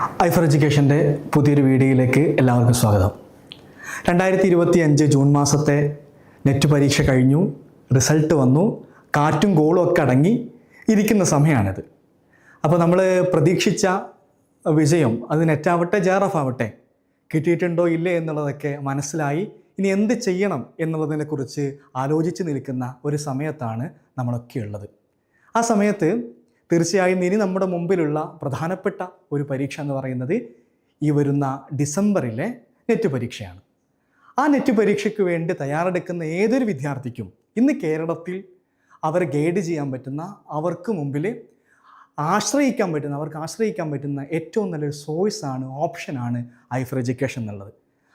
ഐഫർ എഡ്യൂക്കേഷന്റെ പുതിയൊരു വീഡിയോയിലേക്ക് എല്ലാവർക്കും സ്വാഗതം. രണ്ടായിരത്തി ഇരുപത്തി അഞ്ച് ജൂൺ മാസത്തെ നെറ്റ് പരീക്ഷ കഴിഞ്ഞു റിസൾട്ട് വന്നു കാറ്റും ഗോളും ഒക്കെ അടങ്ങി ഇരിക്കുന്ന സമയമാണിത്. അപ്പോൾ നമ്മൾ പ്രതീക്ഷിച്ച വിജയം അത് നെറ്റാവട്ടെ ജാറഫ് ആവട്ടെ കിട്ടിയിട്ടുണ്ടോ ഇല്ലേ എന്നുള്ളതൊക്കെ മനസ്സിലായി. ഇനി എന്ത് ചെയ്യണം എന്നുള്ളതിനെക്കുറിച്ച് ആലോചിച്ച് നിൽക്കുന്ന ഒരു സമയത്താണ് നമ്മളൊക്കെ ഉള്ളത്. ആ സമയത്ത് തീർച്ചയായും ഇനി നമ്മുടെ മുമ്പിലുള്ള പ്രധാനപ്പെട്ട ഒരു പരീക്ഷ എന്ന് പറയുന്നത് ഈ വരുന്ന ഡിസംബറിലെ നെറ്റ് പരീക്ഷയാണ്. ആ നെറ്റ് പരീക്ഷയ്ക്ക് വേണ്ടി തയ്യാറെടുക്കുന്ന ഏതൊരു വിദ്യാർത്ഥിക്കും ഇന്ന് കേരളത്തിൽ അവരെ ഗൈഡ് ചെയ്യാൻ പറ്റുന്ന അവർക്ക് മുമ്പിൽ ആശ്രയിക്കാൻ പറ്റുന്ന അവർക്ക് ആശ്രയിക്കാൻ പറ്റുന്ന ഏറ്റവും നല്ലൊരു സോഴ്സാണ് ഓപ്ഷനാണ് ഐഫർ എഡ്യൂക്കേഷൻ എന്നുള്ളത്.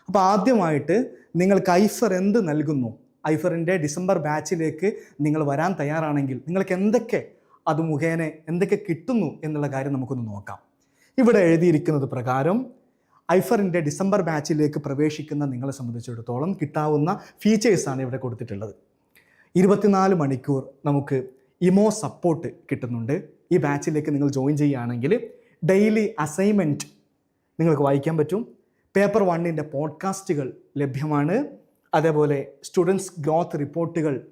അപ്പോൾ ആദ്യമായിട്ട് നിങ്ങൾക്ക് ഐഫർ എന്ത് നൽകുന്നു? ഐഫറിന്റെ ഡിസംബർ ബാച്ചിലേക്ക് നിങ്ങൾ വരാൻ തയ്യാറാണെങ്കിൽ നിങ്ങൾക്ക് എന്തൊക്കെ അത് മുഖേന എന്തൊക്കെ കിട്ടുന്നു എന്നുള്ള കാര്യം നമുക്കൊന്ന് നോക്കാം. ഇവിടെ എഴുതിയിരിക്കുന്നത് പ്രകാരം ഐഫറിന്റെ ഡിസംബർ ബാച്ചിലേക്ക് പ്രവേശിക്കുന്ന നിങ്ങളെ സംബന്ധിച്ചിടത്തോളം കിട്ടാവുന്ന ഫീച്ചേഴ്സാണ് ഇവിടെ കൊടുത്തിട്ടുള്ളത്. ഇരുപത്തിനാല് മണിക്കൂർ നമുക്ക് ഇമോ സപ്പോർട്ട് കിട്ടുന്നുണ്ട്. ഈ ബാച്ചിലേക്ക് നിങ്ങൾ ജോയിൻ ചെയ്യുകയാണെങ്കിൽ ഡെയിലി അസൈൻമെന്റ് നിങ്ങൾക്ക് വായിക്കാൻ പറ്റും. പേപ്പർ വണ്ണിന്റെ പോഡ്കാസ്റ്റുകൾ ലഭ്യമാണ്. അതേപോലെ സ്റ്റുഡൻസ് ഗ്രോത്ത് റിപ്പോർട്ടുകൾ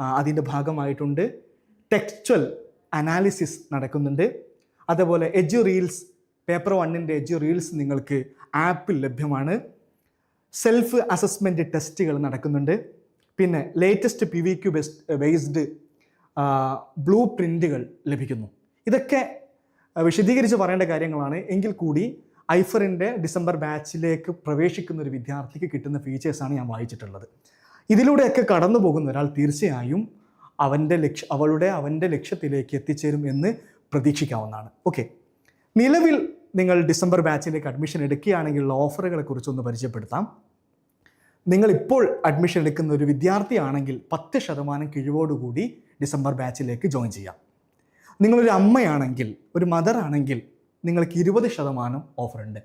അതിന്റെ ഭാഗമായിട്ടുണ്ട്. ടെക്സ്ച്വൽ അനാലിസിസ് നടക്കുന്നുണ്ട്. അതുപോലെ എജു റീൽസ് പേപ്പർ വണ്ണിന്റെ എജു റീൽസ് നിങ്ങൾക്ക് ആപ്പിൽ ലഭ്യമാണ്. സെൽഫ് അസസ്മെന്റ് ടെസ്റ്റുകൾ നടക്കുന്നുണ്ട്. പിന്നെ latest P V Q best based blue പ്രിന്റുകൾ ലഭിക്കുന്നു. ഇതൊക്കെ വിശദീകരിച്ച് പറയേണ്ട കാര്യങ്ങളാണ്. എങ്കിൽ കൂടി ഐഫറിന്റെ ഡിസംബർ ബാച്ചിലേക്ക് പ്രവേശിക്കുന്ന ഒരു വിദ്യാർത്ഥിക്ക് കിട്ടുന്ന ഫീച്ചേഴ്സാണ് ഞാൻ വായിച്ചിട്ടുള്ളത്. ഇതിലൂടെയൊക്കെ കടന്നു പോകുന്ന ഒരാൾ തീർച്ചയായും അവന്റെ ലക്ഷ്യ അവളുടെ അവന്റെ ലക്ഷ്യത്തിലേക്ക് എത്തിച്ചേരും എന്ന് പ്രതീക്ഷിക്കാവുന്നതാണ്. ഓക്കെ നിലവിൽ നിങ്ങൾ ഡിസംബർ ബാച്ചിലേക്ക് അഡ്മിഷൻ എടുക്കുകയാണെങ്കിലുള്ള ഓഫറുകളെ കുറിച്ചൊന്ന് പരിചയപ്പെടുത്താം. നിങ്ങൾ ഇപ്പോൾ അഡ്മിഷൻ എടുക്കുന്ന ഒരു വിദ്യാർത്ഥിയാണെങ്കിൽ പത്ത് ശതമാനം കിഴിവോടുകൂടി ഡിസംബർ ബാച്ചിലേക്ക് ജോയിൻ ചെയ്യാം. നിങ്ങളൊരു അമ്മയാണെങ്കിൽ ഒരു മദർ ആണെങ്കിൽ നിങ്ങൾക്ക് ഇരുപത് ശതമാനം ഓഫറുണ്ട്.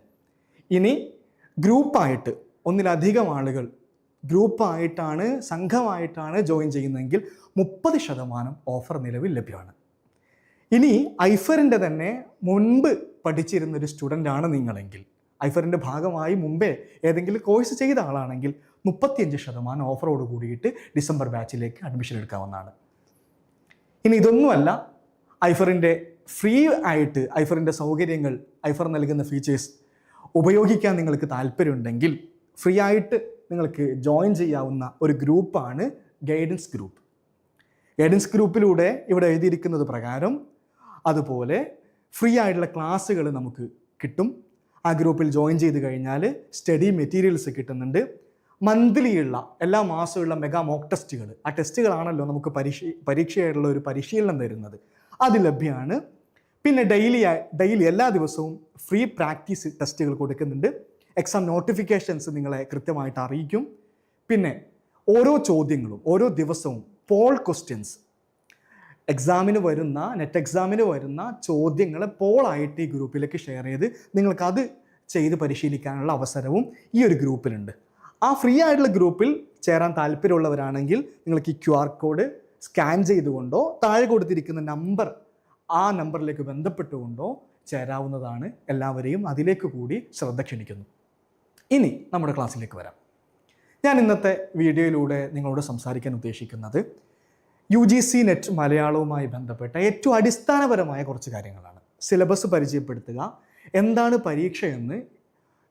ഇനി ഗ്രൂപ്പായിട്ട് ഒന്നിലധികം ആളുകൾ ഗ്രൂപ്പായിട്ടാണ് സംഘമായിട്ടാണ് ജോയിൻ ചെയ്യുന്നതെങ്കിൽ മുപ്പത് ശതമാനം ഓഫർ നിലവിൽ ലഭ്യമാണ്. ഇനി ഐഫറിന്റെ തന്നെ മുൻപ് പഠിച്ചിരുന്നൊരു സ്റ്റുഡന്റ് ആണ് നിങ്ങളെങ്കിൽ. ഐഫറിന്റെ ഭാഗമായി മുമ്പേ ഏതെങ്കിലും കോഴ്സ് ചെയ്ത ആളാണെങ്കിൽ മുപ്പത്തിയഞ്ച് ശതമാനം ഓഫറോട് കൂടിയിട്ട് ഡിസംബർ ബാച്ചിലേക്ക് അഡ്മിഷൻ എടുക്കാവുന്നതാണ്. ഇനി ഇതൊന്നുമല്ല ഐഫറിന്റെ ഫ്രീ ആയിട്ട് ഐഫറിന്റെ സൗകര്യങ്ങൾ ഐഫർ നൽകുന്ന ഫീച്ചേഴ്സ് ഉപയോഗിക്കാൻ നിങ്ങൾക്ക് താല്പര്യമുണ്ടെങ്കിൽ ഫ്രീ ആയിട്ട് നിങ്ങൾക്ക് ജോയിൻ ചെയ്യാവുന്ന ഒരു ഗ്രൂപ്പാണ് ഗൈഡൻസ് ഗ്രൂപ്പ് ഗൈഡൻസ് ഗ്രൂപ്പിലൂടെ ഇവിടെ എഴുതിയിരിക്കുന്നത് പ്രകാരം അതുപോലെ ഫ്രീ ആയിട്ടുള്ള ക്ലാസ്സുകൾ നമുക്ക് കിട്ടും. ആ ഗ്രൂപ്പിൽ ജോയിൻ ചെയ്ത് കഴിഞ്ഞാൽ സ്റ്റഡി മെറ്റീരിയൽസ് കിട്ടുന്നുണ്ട്. മന്ത്ലിയുള്ള എല്ലാ മാസമുള്ള മെഗാ മോക്ക് ടെസ്റ്റുകൾ ആ ടെസ്റ്റുകളാണല്ലോ നമുക്ക് പരീക്ഷ പരീക്ഷയായിട്ടുള്ള ഒരു പരിശീലനം തരുന്നത്. അത് ലഭ്യമാണ് പിന്നെ ഡെയിലി ഡെയിലി എല്ലാ ദിവസവും ഫ്രീ പ്രാക്ടീസ് ടെസ്റ്റുകൾ കൊടുക്കുന്നുണ്ട്. എക്സാം നോട്ടിഫിക്കേഷൻസ് നിങ്ങളെ കൃത്യമായിട്ട് അറിയിക്കും. പിന്നെ ഓരോ ചോദ്യങ്ങളും ഓരോ ദിവസവും പോൾ ക്വസ്റ്റ്യൻസ് എക്സാമിന് വരുന്ന നെറ്റ് എക്സാമിന് വരുന്ന ചോദ്യങ്ങൾ പോളായിട്ട് ഈ ഗ്രൂപ്പിലേക്ക് ഷെയർ ചെയ്ത് നിങ്ങൾക്ക് അത് ചെയ്ത് പരിശീലിക്കാനുള്ള അവസരവും ഈ ഒരു ഗ്രൂപ്പിലുണ്ട്. ആ ഫ്രീ ആയിട്ടുള്ള ഗ്രൂപ്പിൽ ചേരാൻ താല്പര്യമുള്ളവരാണെങ്കിൽ നിങ്ങൾക്ക് ഈ ക്യു ആർ കോഡ് സ്കാൻ ചെയ്തുകൊണ്ടോ താഴെ കൊടുത്തിരിക്കുന്ന നമ്പർ ആ നമ്പറിലേക്ക് ബന്ധപ്പെട്ടുകൊണ്ടോ ചേരാവുന്നതാണ്. എല്ലാവരെയും അതിലേക്ക് കൂടി ശ്രദ്ധ ക്ഷണിക്കുന്നു. ഇനി നമ്മുടെ ക്ലാസ്സിലേക്ക് വരാം. ഞാൻ ഇന്നത്തെ വീഡിയോയിലൂടെ നിങ്ങളോട് സംസാരിക്കാൻ ഉദ്ദേശിക്കുന്നത് യു ജി സി നെറ്റ് മലയാളവുമായി ബന്ധപ്പെട്ട ഏറ്റവും അടിസ്ഥാനപരമായ കുറച്ച് കാര്യങ്ങളാണ്. സിലബസ് പരിചയപ്പെടുത്തുക എന്താണ് പരീക്ഷയെന്ന്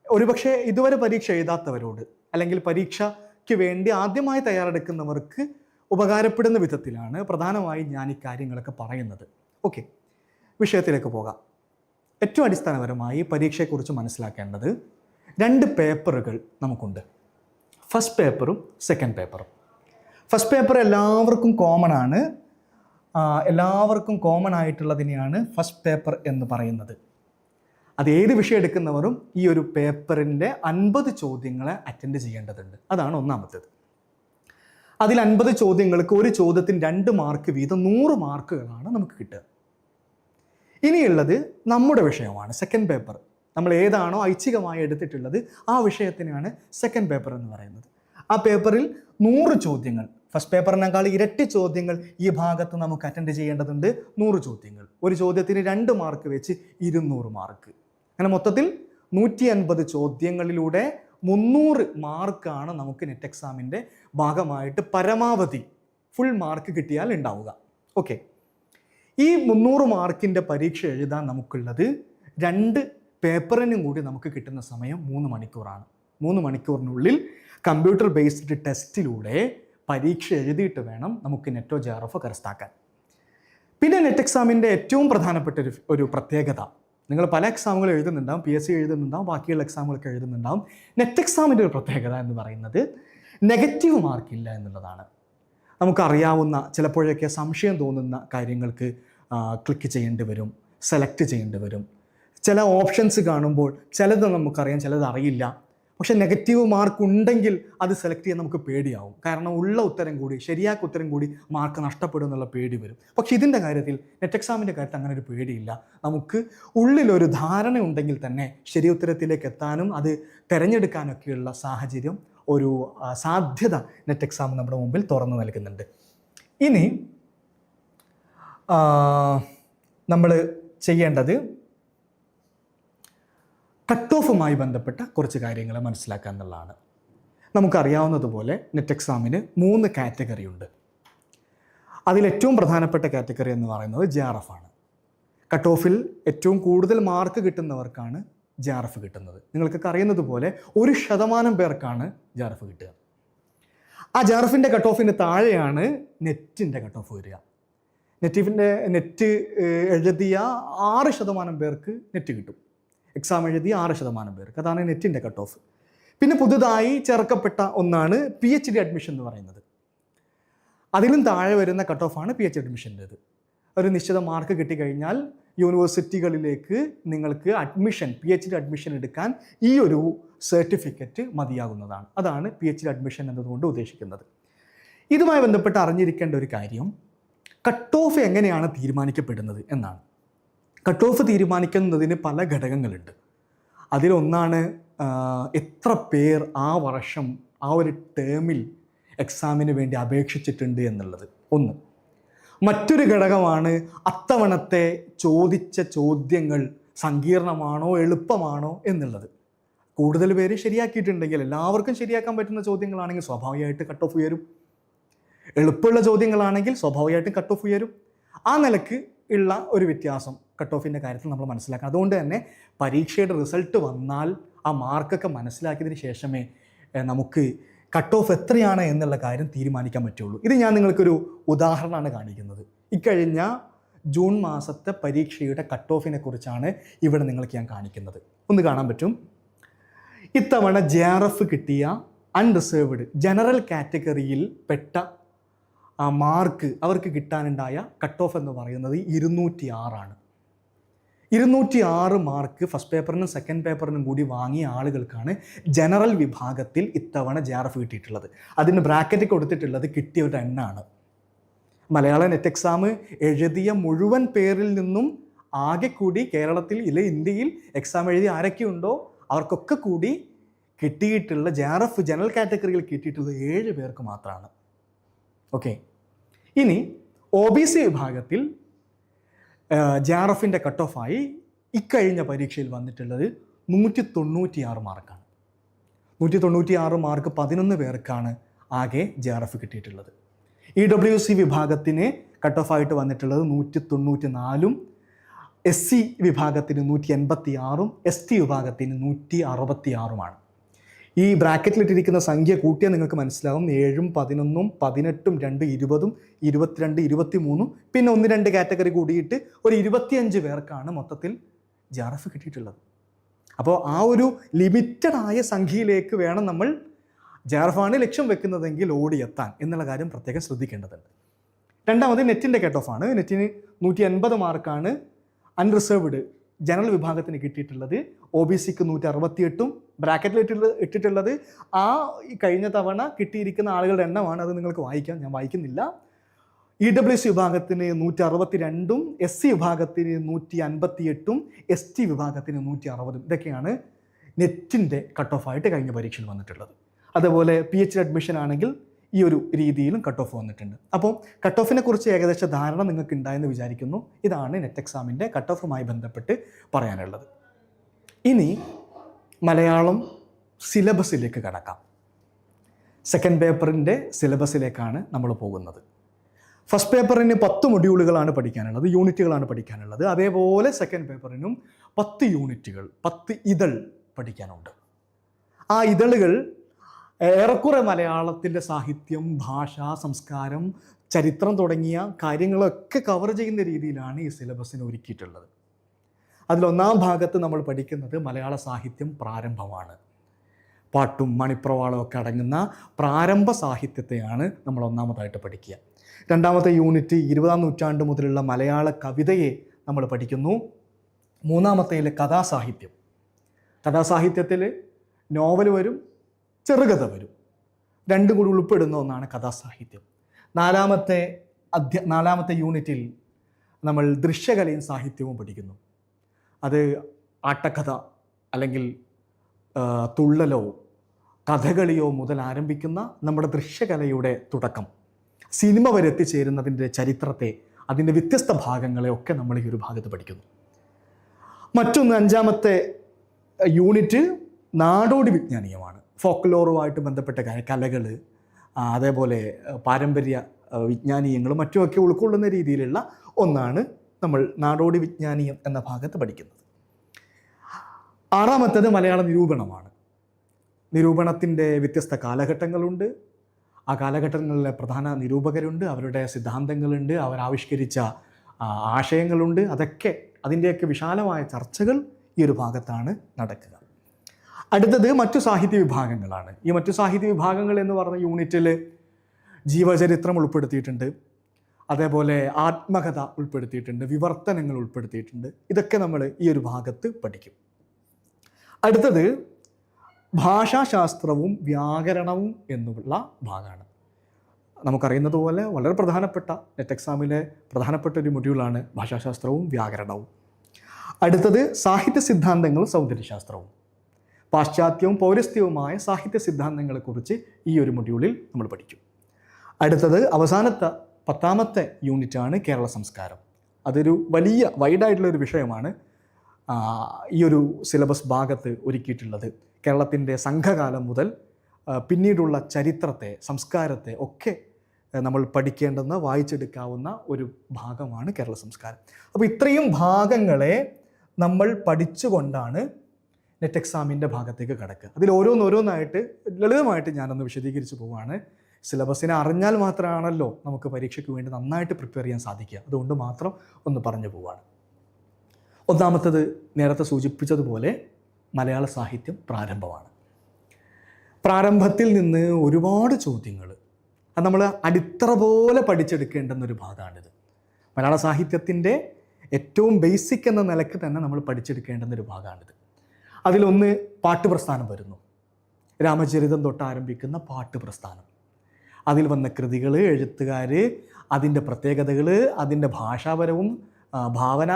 ഒരുപക്ഷെ ഇതുവരെ പരീക്ഷ എഴുതാത്തവരോട് അല്ലെങ്കിൽ പരീക്ഷയ്ക്ക് വേണ്ടി ആദ്യമായി തയ്യാറെടുക്കുന്നവർക്ക് ഉപകാരപ്പെടുന്ന വിധത്തിലാണ് പ്രധാനമായും ഞാൻ ഈ കാര്യങ്ങളൊക്കെ പറയുന്നത്. ഓക്കെ വിഷയത്തിലേക്ക് പോകാം. ഏറ്റവും അടിസ്ഥാനപരമായി പരീക്ഷയെക്കുറിച്ച് മനസ്സിലാക്കേണ്ടത് രണ്ട് പേപ്പറുകൾ നമുക്കുണ്ട്. ഫസ്റ്റ് പേപ്പറും സെക്കൻഡ് പേപ്പറും ഫസ്റ്റ് പേപ്പർ എല്ലാവർക്കും കോമൺ ആണ്. എല്ലാവർക്കും കോമൺ ആയിട്ടുള്ളതിനെയാണ് ഫസ്റ്റ് പേപ്പർ എന്ന് പറയുന്നത്. അത് ഏത് വിഷയം എടുക്കുന്നവരും ഈ ഒരു പേപ്പറിന്റെ അൻപത് ചോദ്യങ്ങളെ അറ്റൻഡ് ചെയ്യേണ്ടതുണ്ട്. അതാണ് ഒന്നാമത്തേത്. അതിൽ അൻപത് ചോദ്യങ്ങൾക്ക് ഒരു ചോദ്യത്തിന് രണ്ട് മാർക്ക് വീതം നൂറ് മാർക്കുകളാണ് നമുക്ക് കിട്ടുക. ഇനിയുള്ളത് നമ്മുടെ വിഷയമാണ് സെക്കൻഡ് പേപ്പർ നമ്മൾ ഏതാണോ ഐച്ഛികമായി എടുത്തിട്ടുള്ളത് ആ വിഷയത്തിനാണ് സെക്കൻഡ് പേപ്പർ എന്ന് പറയുന്നത്. ആ പേപ്പറിൽ നൂറ് ചോദ്യങ്ങൾ ഫസ്റ്റ് പേപ്പറിനേക്കാൾ ഇരട്ടി ചോദ്യങ്ങൾ ഈ ഭാഗത്ത് നമുക്ക് അറ്റൻഡ് ചെയ്യേണ്ടതുണ്ട്. നൂറ് ചോദ്യങ്ങൾ. ഒരു ചോദ്യത്തിന് രണ്ട് മാർക്ക് വെച്ച് ഇരുന്നൂറ് മാർക്ക് അങ്ങനെ മൊത്തത്തിൽ നൂറ്റി അൻപത് ചോദ്യങ്ങളിലൂടെ മുന്നൂറ് മാർക്കാണ് നമുക്ക് നെറ്റ് എക്സാമിന്റെ ഭാഗമായിട്ട് പരമാവധി ഫുൾ മാർക്ക് കിട്ടിയാൽ ഉണ്ടാവുക. ഓക്കെ ഈ മുന്നൂറ് മാർക്കിന്റെ പരീക്ഷ എഴുതാൻ നമുക്കുള്ളത് രണ്ട് പേപ്പറിനും കൂടി നമുക്ക് കിട്ടുന്ന സമയം മൂന്ന് മണിക്കൂറാണ്. മൂന്ന് മണിക്കൂറിനുള്ളിൽ കമ്പ്യൂട്ടർ ബേസ്ഡ് ടെസ്റ്റിലൂടെ പരീക്ഷ എഴുതിയിട്ട് വേണം നമുക്ക് നെറ്റോ ജെ കരസ്ഥാക്കാൻ. പിന്നെ നെറ്റ് എക്സാമിന്റെ ഏറ്റവും പ്രധാനപ്പെട്ട ഒരു ഒരു പ്രത്യേകത. നിങ്ങൾ പല എക്സാമുകൾ എഴുതുന്നുണ്ടാവും പി എസ് സി എഴുതുന്നുണ്ടാവും ബാക്കിയുള്ള എക്സാമുകളൊക്കെ എഴുതുന്നുണ്ടാവും. നെറ്റ് എക്സാമിന്റെ ഒരു പ്രത്യേകത എന്ന് പറയുന്നത് നെഗറ്റീവ് മാർക്കില്ല എന്നുള്ളതാണ്. നമുക്കറിയാവുന്ന ചിലപ്പോഴൊക്കെ സംശയം തോന്നുന്ന കാര്യങ്ങൾക്ക് ക്ലിക്ക് ചെയ്യേണ്ടി വരും സെലക്ട് ചെയ്യേണ്ടി വരും. ചില ഓപ്ഷൻസ് കാണുമ്പോൾ ചിലത് നമുക്കറിയാം ചിലത് അറിയില്ല. പക്ഷെ നെഗറ്റീവ് മാർക്ക് ഉണ്ടെങ്കിൽ അത് സെലക്ട് ചെയ്യാൻ നമുക്ക് പേടിയാവും. കാരണം ഉള്ള ഉത്തരം കൂടി ശരിയാക്ക ഉത്തരം കൂടി മാർക്ക് നഷ്ടപ്പെടും എന്നുള്ള പേടി വരും. പക്ഷെ ഇതിന്റെ കാര്യത്തിൽ നെറ്റ് എക്സാമിന്റെ കാര്യത്തിൽ അങ്ങനെ ഒരു പേടിയില്ല. നമുക്ക് ഉള്ളിലൊരു ധാരണ ഉണ്ടെങ്കിൽ തന്നെ ശരി ഉത്തരത്തിലേക്ക് എത്താനും അത് തിരഞ്ഞെടുക്കാനൊക്കെയുള്ള സാഹചര്യം ഒരു സാധ്യത നെറ്റ് എക്സാം നമ്മുടെ മുമ്പിൽ തുറന്നു നൽകുന്നുണ്ട്. ഇനി നമ്മൾ ചെയ്യേണ്ടത് കട്ട് ഓഫുമായി ബന്ധപ്പെട്ട കുറച്ച് കാര്യങ്ങൾ മനസ്സിലാക്കുക എന്നുള്ളതാണ്. നമുക്കറിയാവുന്നതുപോലെ നെറ്റ് എക്സാമിന് മൂന്ന് കാറ്റഗറി ഉണ്ട്. അതിലേറ്റവും പ്രധാനപ്പെട്ട കാറ്റഗറി എന്ന് പറയുന്നത് ജെ ആർ എഫ് ആണ്. കട്ട് ഓഫിൽ ഏറ്റവും കൂടുതൽ മാർക്ക് കിട്ടുന്നവർക്കാണ് ജെ ആർ എഫ് കിട്ടുന്നത്. നിങ്ങൾക്കൊക്കെ അറിയുന്നത് പോലെ ഒരു ശതമാനം പേർക്കാണ് ജെ ആർ എഫ് കിട്ടുക. ആ ജെ ആർ എഫിന്റെ കട്ട് ഓഫിന് താഴെയാണ് നെറ്റിന്റെ കട്ട് ഓഫ് വരിക. നെറ്റിഫിന്റെ നെറ്റ് എഴുതിയ ആറ് ശതമാനം പേർക്ക് നെറ്റ് കിട്ടും. എക്സാം എഴുതി ആറ് ശതമാനം പേർക്ക്. അതാണ് നെറ്റിന്റെ കട്ട് ഓഫ് പിന്നെ പുതുതായി ചേർക്കപ്പെട്ട ഒന്നാണ് പി എച്ച് ഡി അഡ്മിഷൻ എന്ന് പറയുന്നത്. അതിലും താഴെ വരുന്ന കട്ട് ഓഫാണ് പി എച്ച് അഡ്മിഷന്റേത് ഒരു നിശ്ചിത മാർക്ക് കിട്ടിക്കഴിഞ്ഞാൽ യൂണിവേഴ്സിറ്റികളിലേക്ക് നിങ്ങൾക്ക് admission P H D admission എടുക്കാൻ ഈ ഒരു സർട്ടിഫിക്കറ്റ് മതിയാകുന്നതാണ്. അതാണ് പി എച്ച് ഡി അഡ്മിഷൻ എന്നതുകൊണ്ട് ഉദ്ദേശിക്കുന്നത്. ഇതുമായി ബന്ധപ്പെട്ട് അറിഞ്ഞിരിക്കേണ്ട ഒരു കാര്യം കട്ട് ഓഫ് എങ്ങനെയാണ് തീരുമാനിക്കപ്പെടുന്നത് എന്നാണ്. കട്ട് ഓഫ് തീരുമാനിക്കുന്നതിന് പല ഘടകങ്ങളുണ്ട്. അതിലൊന്നാണ് എത്ര പേർ ആ വർഷം ആ ഒരു ടേമിൽ എക്സാമിന് വേണ്ടി അപേക്ഷിച്ചിട്ടുണ്ട് എന്നുള്ളത്. ഒന്ന്. മറ്റൊരു ഘടകമാണ് അത്തവണത്തെ ചോദിച്ച ചോദ്യങ്ങൾ സങ്കീർണമാണോ എളുപ്പമാണോ എന്നുള്ളത്. കൂടുതൽ പേര് ശരിയാക്കിയിട്ടുണ്ടെങ്കിൽ എല്ലാവർക്കും ശരിയാക്കാൻ പറ്റുന്ന ചോദ്യങ്ങളാണെങ്കിൽ സ്വാഭാവികമായിട്ട് കട്ട് ഓഫ് ഉയരും. എളുപ്പമുള്ള ചോദ്യങ്ങളാണെങ്കിൽ സ്വാഭാവികമായിട്ടും കട്ട് ഓഫ് ഉയരും. ആ നിലയ്ക്ക് ഉള്ള ഒരു വ്യത്യാസം കട്ട് ഓഫിന്റെ കാര്യത്തിൽ നമ്മൾ മനസ്സിലാക്കണം. അതുകൊണ്ട് തന്നെ പരീക്ഷയുടെ റിസൾട്ട് വന്നാൽ ആ മാർക്കൊക്കെ മനസ്സിലാക്കിയതിന് ശേഷമേ നമുക്ക് കട്ട് ഓഫ് എത്രയാണ് എന്നുള്ള കാര്യം തീരുമാനിക്കാൻ പറ്റുള്ളൂ. ഇത് ഞാൻ നിങ്ങൾക്കൊരു ഉദാഹരണമാണ് കാണിക്കുന്നത്. ഇക്കഴിഞ്ഞ ജൂൺ മാസത്തെ പരീക്ഷയുടെ കട്ട് ഓഫിനെ കുറിച്ചാണ് ഇവിടെ നിങ്ങൾക്ക് ഞാൻ കാണിക്കുന്നത്. ഒന്ന് കാണാൻ പറ്റും. ഇത്തവണ ജെ ആർ എഫ് കിട്ടിയ അൺറിസേർവ്ഡ് ജനറൽ കാറ്റഗറിയിൽ പെട്ട മാർക്ക് അവർക്ക് കിട്ടാനുണ്ടായ കട്ട് ഓഫ് എന്ന് പറയുന്നത് ഇരുന്നൂറ്റി ആറാണ് ഇരുന്നൂറ്റി ആറ് മാർക്ക് ഫസ്റ്റ് പേപ്പറിനും സെക്കൻഡ് പേപ്പറിനും കൂടി വാങ്ങിയ ആളുകൾക്കാണ് ജനറൽ വിഭാഗത്തിൽ ഇത്തവണ ജെ ആർ എഫ് കിട്ടിയിട്ടുള്ളത്. അതിന് ബ്രാക്കറ്റ് കൊടുത്തിട്ടുള്ളത് കിട്ടിയവരുടെ എണ്ണാണ് മലയാള നെറ്റ് എക്സാം എഴുതിയ മുഴുവൻ പേരിൽ നിന്നും ആകെ കൂടി കേരളത്തിൽ ഇല്ല ഇന്ത്യയിൽ എക്സാം എഴുതി ആരൊക്കെയുണ്ടോ അവർക്കൊക്കെ കൂടി കിട്ടിയിട്ടുള്ള ജെ ആർ എഫ് ജനറൽ കാറ്റഗറിയിൽ കിട്ടിയിട്ടുള്ളത് ഏഴ് പേർക്ക് മാത്രമാണ് ഓക്കെ ഇനി ഒ ബി സി വിഭാഗത്തിൽ ജെ ആർ എഫിന്റെ കട്ട് ഓഫായി ഇക്കഴിഞ്ഞ പരീക്ഷയിൽ വന്നിട്ടുള്ളത് നൂറ്റി തൊണ്ണൂറ്റിയാറ് മാർക്കാണ്. നൂറ്റി തൊണ്ണൂറ്റി ആറ് മാർക്ക് പതിനൊന്ന് പേർക്കാണ് ആകെ ജെ ആർ എഫ് കിട്ടിയിട്ടുള്ളത്. ഇ ഡബ്ല്യു സി വിഭാഗത്തിന് കട്ട് ഓഫ് ആയിട്ട് വന്നിട്ടുള്ളത് നൂറ്റി തൊണ്ണൂറ്റി നാലും എസ് സി വിഭാഗത്തിന് നൂറ്റി എൺപത്തി ആറും എസ് ടി വിഭാഗത്തിന് നൂറ്റി അറുപത്തി ആറുമാണ് ഈ ബ്രാക്കറ്റിലിട്ടിരിക്കുന്ന സംഖ്യ കൂട്ടിയാൽ നിങ്ങൾക്ക് മനസ്സിലാവും. ഏഴും പതിനൊന്നും പതിനെട്ടും രണ്ട് ഇരുപതും ഇരുപത്തിരണ്ട് ഇരുപത്തി മൂന്നും പിന്നെ ഒന്ന് രണ്ട് കാറ്റഗറി കൂടിയിട്ട് ഒരു ഇരുപത്തിയഞ്ച് പേർക്കാണ് മൊത്തത്തിൽ ജെ കിട്ടിയിട്ടുള്ളത്. അപ്പോൾ ആ ഒരു ലിമിറ്റഡ് ആയ സംഖ്യയിലേക്ക് വേണം നമ്മൾ ജെ ലക്ഷ്യം വെക്കുന്നതെങ്കിൽ ഓടിയെത്താൻ എന്നുള്ള കാര്യം പ്രത്യേകം ശ്രദ്ധിക്കേണ്ടതുണ്ട്. രണ്ടാമത് നെറ്റിന്റെ കട്ട് ഓഫ് ആണ്. നെറ്റിന് നൂറ്റി അൻപത് മാർക്കാണ് അൺറിസർവ്ഡ് ജനറൽ വിഭാഗത്തിന് കിട്ടിയിട്ടുള്ളത്. ഒ ബി സിക്ക് നൂറ്റി അറുപത്തിയെട്ടും ബ്രാക്കറ്റിൽ ഇട്ടിട്ടുള്ള ഇട്ടിട്ടുള്ളത് ആ കഴിഞ്ഞ തവണ കിട്ടിയിരിക്കുന്ന ആളുകളുടെ എണ്ണമാണ്. അത് നിങ്ങൾക്ക് വായിക്കാം. ഞാൻ വായിക്കുന്നില്ല. ഇ ഡബ്ല്യു സി വിഭാഗത്തിന് നൂറ്റി അറുപത്തി രണ്ടും എസ് സി വിഭാഗത്തിന് നൂറ്റി അൻപത്തി എട്ടും എസ് ടി വിഭാഗത്തിന് നൂറ്റി അറുപതും ഇതൊക്കെയാണ് നെറ്റിന്റെ കട്ട് ഓഫ് ആയിട്ട് കഴിഞ്ഞ പരീക്ഷയിൽ വന്നിട്ടുള്ളത്. അതുപോലെ പി എച്ച് ഡി അഡ്മിഷൻ ആണെങ്കിൽ ഈ ഒരു രീതിയിലും കട്ട് ഓഫ് വന്നിട്ടുണ്ട്. അപ്പോൾ കട്ട് ഓഫിനെ കുറിച്ച് ഏകദേശ ധാരണ നിങ്ങൾക്ക് ഉണ്ടായെന്ന് വിചാരിക്കുന്നു. ഇതാണ് നെറ്റ് എക്സാമിന്റെ കട്ട് ഓഫുമായി ബന്ധപ്പെട്ട് പറയാനുള്ളത്. ഇനി മലയാളം സിലബസിലേക്ക് കടക്കാം. സെക്കൻഡ് പേപ്പറിന്റെ സിലബസിലേക്കാണ് നമ്മൾ പോകുന്നത്. ഫസ്റ്റ് പേപ്പറിന് പത്ത് മൊഡ്യൂളുകളാണ് പഠിക്കാനുള്ളത് യൂണിറ്റുകളാണ് പഠിക്കാനുള്ളത്. അതേപോലെ സെക്കൻഡ് പേപ്പറിനും പത്ത് യൂണിറ്റുകൾ പത്ത് ഇതൾ പഠിക്കാനുണ്ട്. ആ ഇതളുകൾ ഏറെക്കുറെ മലയാളത്തിന്റെ സാഹിത്യം ഭാഷ സംസ്കാരം ചരിത്രം തുടങ്ങിയ കാര്യങ്ങളൊക്കെ കവർ ചെയ്യുന്ന രീതിയിലാണ് ഈ സിലബസിന് ഒരുക്കിയിട്ടുള്ളത്. അതിലൊന്നാം ഭാഗത്ത് നമ്മൾ പഠിക്കുന്നത് മലയാള സാഹിത്യം പ്രാരംഭമാണ്. പാട്ടും മണിപ്രവാളവും ഒക്കെ അടങ്ങുന്ന പ്രാരംഭ സാഹിത്യത്തെയാണ് നമ്മൾ ഒന്നാമതായിട്ട് പഠിക്കുക. രണ്ടാമത്തെ യൂണിറ്റ് ഇരുപതാം നൂറ്റാണ്ട് മുതലുള്ള മലയാള കവിതയെ നമ്മൾ പഠിക്കുന്നു. മൂന്നാമത്തേൽ കഥാസാഹിത്യം. കഥാസാഹിത്യത്തിൽ നോവൽ വരും ചെറുകഥ വരും. രണ്ടും കൂടി ഉൾപ്പെടുന്ന ഒന്നാണ് കഥാസാഹിത്യം. നാലാമത്തെ അധ്യ നാലാമത്തെ യൂണിറ്റിൽ നമ്മൾ ദൃശ്യകലയും സാഹിത്യവും പഠിക്കുന്നു. അത് ആട്ടക്കഥ അല്ലെങ്കിൽ തുള്ളലോ കഥകളിയോ മുതൽ ആരംഭിക്കുന്ന നമ്മുടെ ദൃശ്യകലയുടെ തുടക്കം. സിനിമ വരെ എത്തിച്ചേരുന്നതിന്റെ ചരിത്രത്തെ അതിന്റെ വ്യത്യസ്ത ഭാഗങ്ങളെ ഒക്കെ നമ്മൾ ഈ ഒരു ഭാഗത്ത് പഠിക്കുന്നു. മറ്റൊന്ന് അഞ്ചാമത്തെ യൂണിറ്റ് നാടോടി വിജ്ഞാനീയമാണ്. ഫോക്ലോറുമായിട്ട് ബന്ധപ്പെട്ട കലകൾ അതേപോലെ പാരമ്പര്യ വിജ്ഞാനീയങ്ങളും മറ്റുമൊക്കെ ഉൾക്കൊള്ളുന്ന രീതിയിലുള്ള ഒന്നാണ് നമ്മൾ നാടോടി വിജ്ഞാനീയം എന്ന ഭാഗത്ത് പഠിക്കുന്നത്. ആറാമത്തത് മലയാള നിരൂപണമാണ്. നിരൂപണത്തിന്റെ വ്യത്യസ്ത കാലഘട്ടങ്ങളുണ്ട്. ആ കാലഘട്ടങ്ങളിലെ പ്രധാന നിരൂപകരുണ്ട് അവരുടെ സിദ്ധാന്തങ്ങളുണ്ട് അവരാവിഷ്കരിച്ച ആശയങ്ങളുണ്ട്. അതൊക്കെ അതിന്റെയൊക്കെ വിശാലമായ ചർച്ചകൾ ഈ ഒരു ഭാഗത്താണ് നടക്കുക. അടുത്തത് മറ്റു സാഹിത്യ വിഭാഗങ്ങളാണ്. ഈ മറ്റു സാഹിത്യ വിഭാഗങ്ങൾ എന്ന് പറഞ്ഞ യൂണിറ്റിൽ ജീവചരിത്രം ഉൾപ്പെടുത്തിയിട്ടുണ്ട്. അതേപോലെ ആത്മകഥ ഉൾപ്പെടുത്തിയിട്ടുണ്ട് വിവർത്തനങ്ങൾ ഉൾപ്പെടുത്തിയിട്ടുണ്ട്. ഇതൊക്കെ നമ്മൾ ഈ ഒരു ഭാഗത്ത് പഠിക്കും. അടുത്തത് ഭാഷാശാസ്ത്രവും വ്യാകരണവും എന്നുള്ള ഭാഗമാണ് നമുക്കറിയുന്നത് പോലെ വളരെ പ്രധാനപ്പെട്ട നെറ്റ് എക്സാമിലെ പ്രധാനപ്പെട്ട ഒരു മൊഡ്യൂളാണ് ഭാഷാശാസ്ത്രവും വ്യാകരണവും. അടുത്തത് സാഹിത്യ സിദ്ധാന്തങ്ങളും സൗന്ദര്യശാസ്ത്രവും. പാശ്ചാത്യവും പൗരസ്ത്യവുമായ സാഹിത്യ സിദ്ധാന്തങ്ങളെക്കുറിച്ച് ഈ ഒരു മൊഡ്യൂളിൽ നമ്മൾ പഠിക്കും. അടുത്തത് അവസാനത്തെ പത്താമത്തെ യൂണിറ്റാണ് കേരള സംസ്കാരം. അതൊരു വലിയ വൈഡായിട്ടുള്ള ഒരു വിഷയമാണ് ഈ ഒരു സിലബസ് ഭാഗത്ത് ഒരുക്കിയിട്ടുള്ളത്. കേരളത്തിന്റെ സംഘകാലം മുതൽ പിന്നീടുള്ള ചരിത്രത്തെ സംസ്കാരത്തെ ഒക്കെ നമ്മൾ പഠിക്കേണ്ടെന്ന് വായിച്ചെടുക്കാവുന്ന ഒരു ഭാഗമാണ് കേരള സംസ്കാരം. അപ്പോൾ ഇത്രയും ഭാഗങ്ങളെ നമ്മൾ പഠിച്ചുകൊണ്ടാണ് നെറ്റ് എക്സാമിന്റെ ഭാഗത്തേക്ക് കിടക്കുക. അതിൽ ഓരോന്നോരോന്നായിട്ട് ലളിതമായിട്ട് ഞാനൊന്ന് വിശദീകരിച്ച് പോവുകയാണ് സിലബസിനെ അറിഞ്ഞാൽ മാത്രമാണല്ലോ നമുക്ക് പരീക്ഷയ്ക്ക് വേണ്ടി നന്നായിട്ട് പ്രിപ്പയർ ചെയ്യാൻ സാധിക്കുക. അതുകൊണ്ട് മാത്രം ഒന്ന് പറഞ്ഞു പോവാണ്. ഒന്നാമത്തത് നേരത്തെ സൂചിപ്പിച്ചതുപോലെ മലയാള സാഹിത്യം പ്രാരംഭമാണ്. പ്രാരംഭത്തിൽ നിന്ന് ഒരുപാട് ചോദ്യങ്ങൾ അത് നമ്മൾ അടിത്തറ പോലെ പഠിച്ചെടുക്കേണ്ടെന്നൊരു ഭാഗമാണിത് മലയാള സാഹിത്യത്തിന്റെ ഏറ്റവും ബേസിക് എന്ന നിലയ്ക്ക് തന്നെ നമ്മൾ പഠിച്ചെടുക്കേണ്ടുന്ന ഒരു ഭാഗമാണിത് അതിലൊന്ന് പാട്ട് പ്രസ്ഥാനം വരുന്നു. രാമചരിതം തൊട്ട് ആരംഭിക്കുന്ന പാട്ട് പ്രസ്ഥാനം അതിൽ വന്ന കൃതികൾ എഴുത്തുകാർ അതിന്റെ പ്രത്യേകതകൾ അതിന്റെ ഭാഷാപരവും ഭാവന